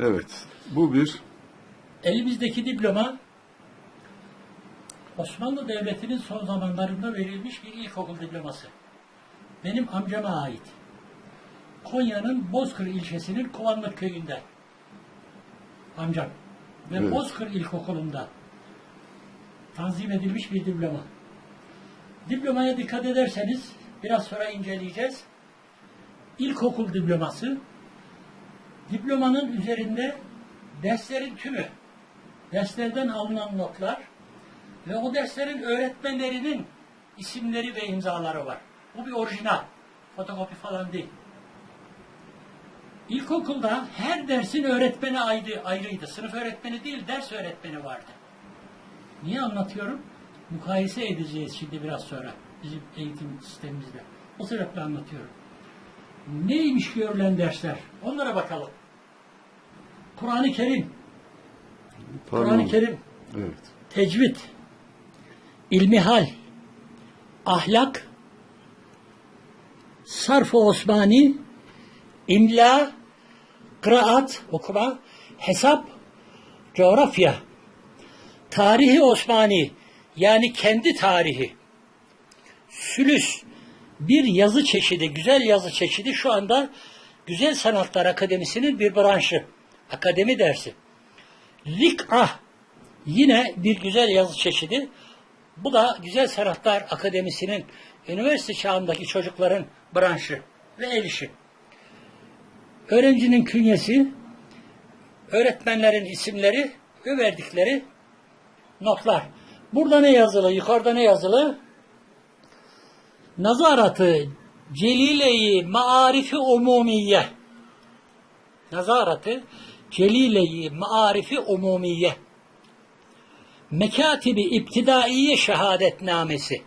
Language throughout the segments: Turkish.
Evet. Bu bir Elimizdeki diploma Osmanlı Devleti'nin son zamanlarında verilmiş bir ilkokul diploması. Benim amcama ait. Konya'nın Bozkır ilçesinin Kovanlık köyünde. Amcam. Ve Evet. Bozkır İlkokulu'nda tanzim edilmiş bir diploma. Diplomaya dikkat ederseniz biraz sonra inceleyeceğiz. İlkokul diploması diplomanın üzerinde derslerin tümü, derslerden alınan notlar ve o derslerin öğretmenlerinin isimleri ve imzaları var. Bu bir orijinal. Fotokopi falan değil. İlkokulda her dersin öğretmeni ayrı, ayrıydı. Sınıf öğretmeni değil, ders öğretmeni vardı. Niye anlatıyorum? Mukayese edeceğiz şimdi biraz sonra bizim eğitim sistemimizde. O sebeple anlatıyorum. Neymiş görülen dersler? Onlara bakalım. Kur'an-ı Kerim. Kur'an-ı Kerim, Evet. tecvid, ilmihal, ahlak, sarf-ı Osmani, imla, kıraat, okuma, hesap, coğrafya, tarihi Osmani, yani kendi tarihi, sülüs, bir yazı çeşidi, güzel yazı çeşidi şu anda Güzel Sanatlar Akademisi'nin bir branşı, akademi dersi. Lik'ah, Yine bir güzel yazı çeşidi. Bu da Güzel Sanatlar Akademisi'nin üniversite çağındaki çocukların branşı ve el işi. Öğrencinin künyesi, öğretmenlerin isimleri ve verdikleri notlar. Burada ne yazılı, yukarıda ne yazılı? Nazaratı Celile-i Maarifi Umumiye. Nazaratı Celile-i Maarifi Umumiye. Mekatibi İptidaiye Şehadetnamesi.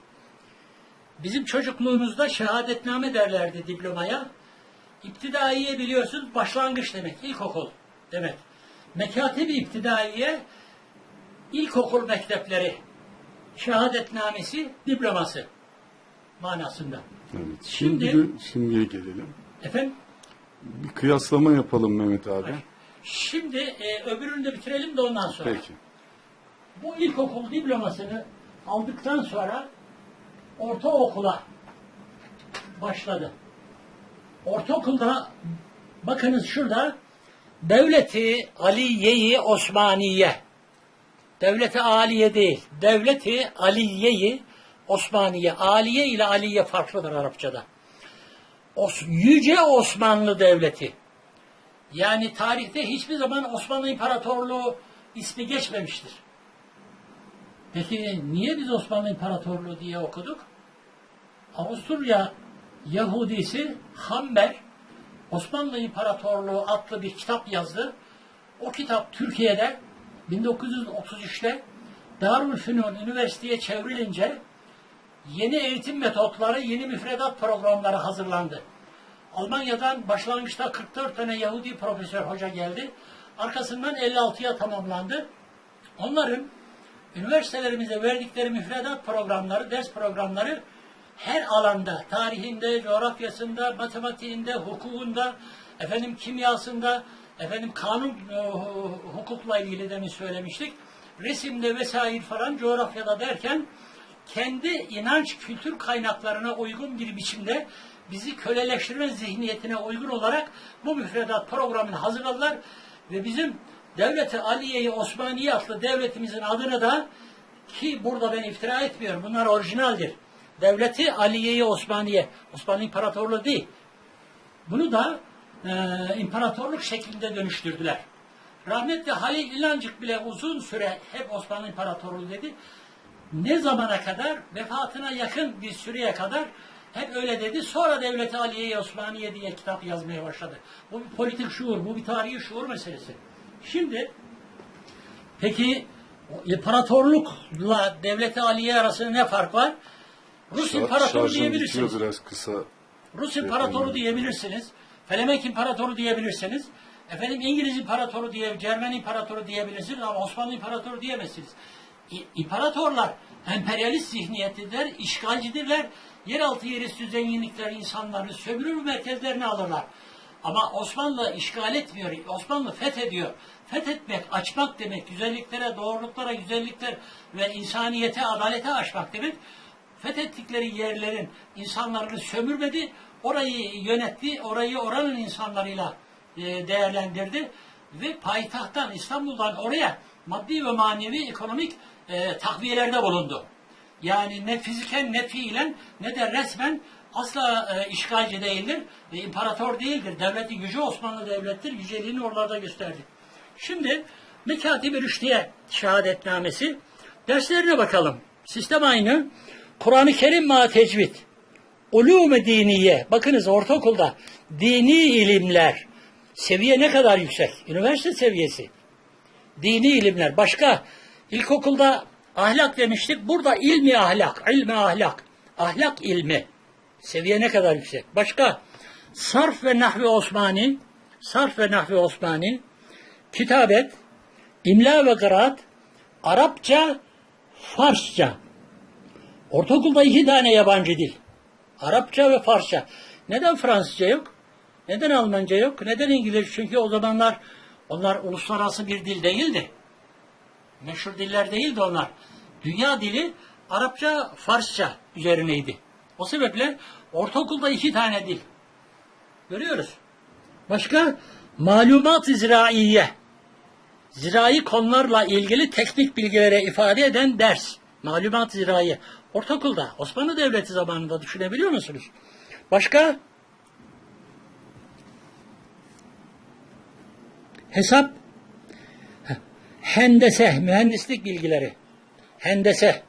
Bizim çocukluğumuzda şehadetname derlerdi diplomaya. İptidaiye biliyorsunuz başlangıç demek, ilkokul demek. Mekatibi İptidaiye ilkokul mektepleri şehadetnamesi, diploması manasında. Evet. Şimdi, Şimdi- şimdiye gelelim. Efendim? Bir kıyaslama yapalım Mehmet abi. Şimdi e, öbürünü de bitirelim de ondan sonra. Peki. Bu ilkokul diplomasını aldıktan sonra ortaokula başladı. Ortaokulda bakınız şurada Devleti Aliye-i Osmaniye. Devleti Aliye değil. Devleti Aliye-i Osmaniye. Aliye ile Aliye farklıdır Arapçada. Os Yüce Osmanlı Devleti. Yani tarihte hiçbir zaman Osmanlı İmparatorluğu ismi geçmemiştir. Peki niye biz Osmanlı İmparatorluğu diye okuduk? Avusturya Yahudisi Hamber Osmanlı İmparatorluğu adlı bir kitap yazdı. O kitap Türkiye'de 1933'te Darülfünun Üniversiteye çevrilince yeni eğitim metotları, yeni müfredat programları hazırlandı. Almanya'dan başlangıçta 44 tane Yahudi profesör hoca geldi. Arkasından 56'ya tamamlandı. Onların üniversitelerimize verdikleri müfredat programları, ders programları her alanda, tarihinde, coğrafyasında, matematiğinde, hukukunda, efendim kimyasında, efendim kanun e, hukukla ilgili demin söylemiştik. Resimde vesaire falan coğrafyada derken kendi inanç kültür kaynaklarına uygun bir biçimde bizi köleleştirme zihniyetine uygun olarak bu müfredat programını hazırladılar ve bizim Devleti Aliye-i Osmaniye adlı devletimizin adını da ki burada ben iftira etmiyorum. Bunlar orijinaldir. Devleti Aliye-i Osmaniye. Osmanlı İmparatorluğu değil. Bunu da e, imparatorluk şeklinde dönüştürdüler. Rahmetli Halil İlancık bile uzun süre hep Osmanlı İmparatorluğu dedi. Ne zamana kadar? Vefatına yakın bir süreye kadar hep öyle dedi. Sonra Devleti Aliye-i Osmaniye diye kitap yazmaya başladı. Bu bir politik şuur, bu bir tarihi şuur meselesi. Şimdi peki imparatorlukla Devleti Aliye arasında ne fark var? Rus Şar- İmparatoru diyebilirsiniz. biraz kısa. Rus İmparatoru diyebilirsiniz. Felemek İmparatoru diyebilirsiniz. Efendim İngiliz İmparatoru diye, Cermen İmparatoru diyebilirsiniz ama Osmanlı İmparatoru diyemezsiniz. İmparatorlar emperyalist zihniyetlidir, işgalcidirler. Yeraltı yerüstü zenginlikler insanları sömürür merkezlerine alırlar. Ama Osmanlı işgal etmiyor. Osmanlı fethediyor. Fethetmek, açmak demek, güzelliklere, doğruluklara, güzellikler ve insaniyete, adalete açmak demek. Fethettikleri yerlerin insanlarını sömürmedi, orayı yönetti, orayı oranın insanlarıyla e, değerlendirdi ve payitahttan, İstanbul'dan oraya maddi ve manevi ekonomik e, takviyelerde bulundu. Yani ne fiziken ne fiilen ne de resmen asla e, işgalci değildir. E, imparator değildir. Devleti yüce Osmanlı Devlettir. Yüceliğini oralarda gösterdi. Şimdi Mekatib-i Rüşdiye şehadetnamesi. Derslerine bakalım. Sistem aynı. Kur'an-ı Kerim ma tecvid. Ulûm-i diniye. Bakınız ortaokulda dini ilimler. Seviye ne kadar yüksek? Üniversite seviyesi dini ilimler. Başka ilkokulda ahlak demiştik. Burada ilmi ahlak, ilmi ahlak, ahlak ilmi. Seviye ne kadar yüksek. Başka sarf ve nahvi Osmani, sarf ve nahvi Osmani, kitabet, imla ve kıraat, Arapça, Farsça. Ortaokulda iki tane yabancı dil. Arapça ve Farsça. Neden Fransızca yok? Neden Almanca yok? Neden İngilizce? Çünkü o zamanlar onlar uluslararası bir dil değildi. Meşhur diller değildi onlar. Dünya dili Arapça, Farsça üzerineydi. O sebeple ortaokulda iki tane dil. Görüyoruz. Başka? Malumat-ı ziraiye. Zirai konularla ilgili teknik bilgilere ifade eden ders. Malumat-ı ziraiye. Ortaokulda Osmanlı Devleti zamanında düşünebiliyor musunuz? Başka? Hesap, hendese, mühendislik bilgileri, hendese,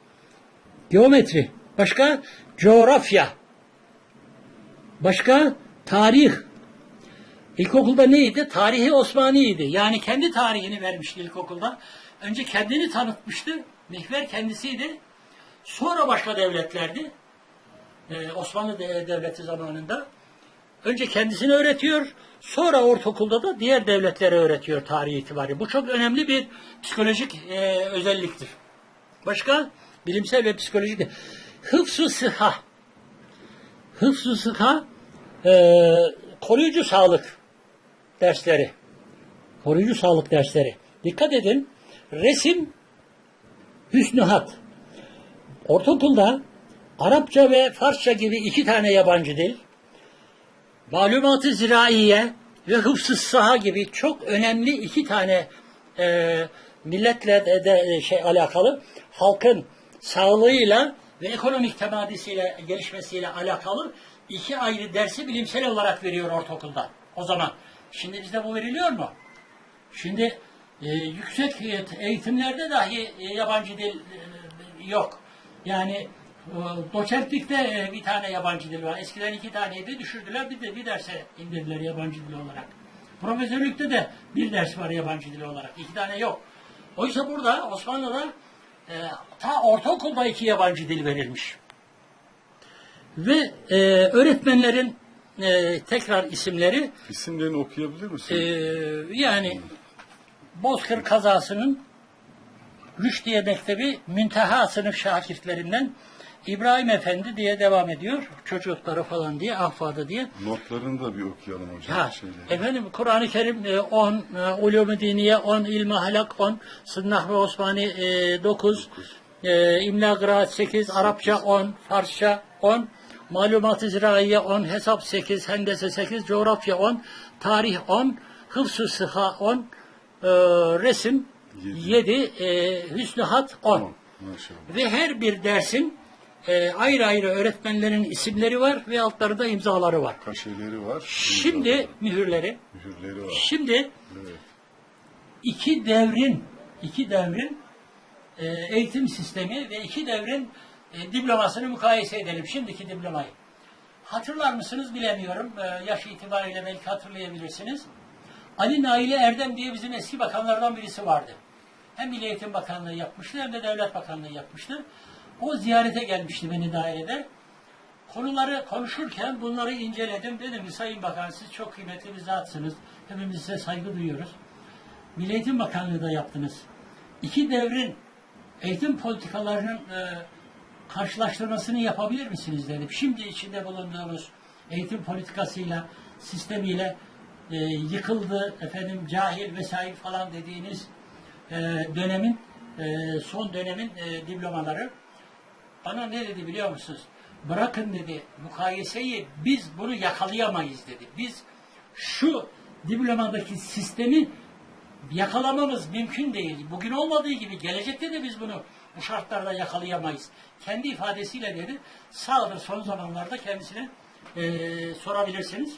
geometri, başka coğrafya, başka tarih. İlkokulda neydi? Tarihi Osmani'ydi. Yani kendi tarihini vermişti ilkokulda. Önce kendini tanıtmıştı. Mihver kendisiydi. Sonra başka devletlerdi. Ee, Osmanlı de- Devleti zamanında. Önce kendisini öğretiyor, sonra ortaokulda da diğer devletlere öğretiyor tarihi itibariyle. Bu çok önemli bir psikolojik e, özelliktir. Başka? Bilimsel ve psikolojik. Hıfz-ı sıha. Hıfz-ı sıha e, koruyucu sağlık dersleri. Koruyucu sağlık dersleri. Dikkat edin. Resim, hüsnü hat. Ortaokulda Arapça ve Farsça gibi iki tane yabancı dil, malumatı ziraiye ve hıfzı saha gibi çok önemli iki tane e, milletle de, de, e, şey alakalı halkın sağlığıyla ve ekonomik temadisiyle gelişmesiyle alakalı iki ayrı dersi bilimsel olarak veriyor ortaokulda o zaman. Şimdi bizde bu veriliyor mu? Şimdi e, yüksek eğitimlerde dahi e, yabancı dil e, yok. Yani doçentlikte e, bir tane yabancı dil var. Eskiden iki taneydi, düşürdüler bir de bir derse indirdiler yabancı dil olarak. Profesörlükte de bir ders var yabancı dil olarak. iki tane yok. Oysa burada Osmanlı'da e, ta ortaokulda iki yabancı dil verilmiş. Ve e, öğretmenlerin e, tekrar isimleri İsimlerini okuyabilir misin? ee, yani Bozkır kazasının Rüşdiye Mektebi Münteha sınıf şakirtlerinden İbrahim Efendi diye devam ediyor. Çocukları falan diye, ahfadı diye. Notlarını da bir okuyalım hocam. Ha, Şeyleri. efendim Kur'an-ı Kerim e, 10, e, Ulûm-i Diniye 10, İlmi Halak 10, Sınnah ve Osmani e, 9, e, İmla Kıraat 8, Arapça 10, Farsça 10, Malumat-ı Ziraiye 10, Hesap 8, Hendese 8, Coğrafya 10, Tarih 10, Hıfz-ı Sıha 10, e, Resim Yedi. 7, e, Hüsnü Hat 10. Tamam. Ve her bir dersin e, ayrı ayrı öğretmenlerin isimleri var ve altlarında imzaları var. Kaşeleri var. Şimdi imzaları, mühürleri. mühürleri var. Şimdi Evet. iki devrin iki devrin e, eğitim sistemi ve iki devrin e, diplomasını mukayese edelim. Şimdiki diplomayı. Hatırlar mısınız bilemiyorum. E, yaş itibariyle belki hatırlayabilirsiniz. Ali Naili Erdem diye bizim eski bakanlardan birisi vardı. Hem Milli Eğitim Bakanlığı yapmıştı hem de Devlet Bakanlığı yapmıştı. O ziyarete gelmişti beni dairede. Konuları konuşurken bunları inceledim. Dedim ki Sayın Bakan siz çok kıymetli bir zatsınız. Hepimiz size saygı duyuyoruz. Milli Eğitim Bakanlığı da yaptınız. İki devrin eğitim politikalarının e, karşılaştırmasını yapabilir misiniz dedim. Şimdi içinde bulunduğumuz eğitim politikasıyla, sistemiyle e, yıkıldı, efendim cahil vesaire falan dediğiniz e, dönemin e, son dönemin e, diplomaları bana ne dedi biliyor musunuz? Bırakın dedi mukayeseyi biz bunu yakalayamayız dedi. Biz şu diplomadaki sistemi yakalamamız mümkün değil. Bugün olmadığı gibi gelecekte de biz bunu bu şartlarda yakalayamayız. Kendi ifadesiyle dedi. Sağdır son zamanlarda kendisine eee, sorabilirsiniz.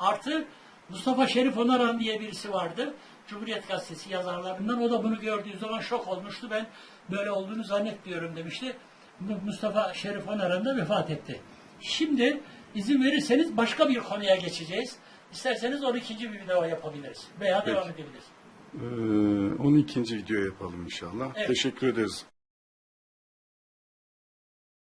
Artı Mustafa Şerif Onaran diye birisi vardı. Cumhuriyet Gazetesi yazarlarından. O da bunu gördüğü zaman şok olmuştu. Ben böyle olduğunu zannetmiyorum demişti. Mu- Mustafa Şerif Onaran da vefat etti. Şimdi izin verirseniz başka bir konuya geçeceğiz. İsterseniz 12. bir video yapabiliriz. Veya devam edebiliriz. Ee, onu ikinci video yapalım inşallah. Evet. Teşekkür ederiz.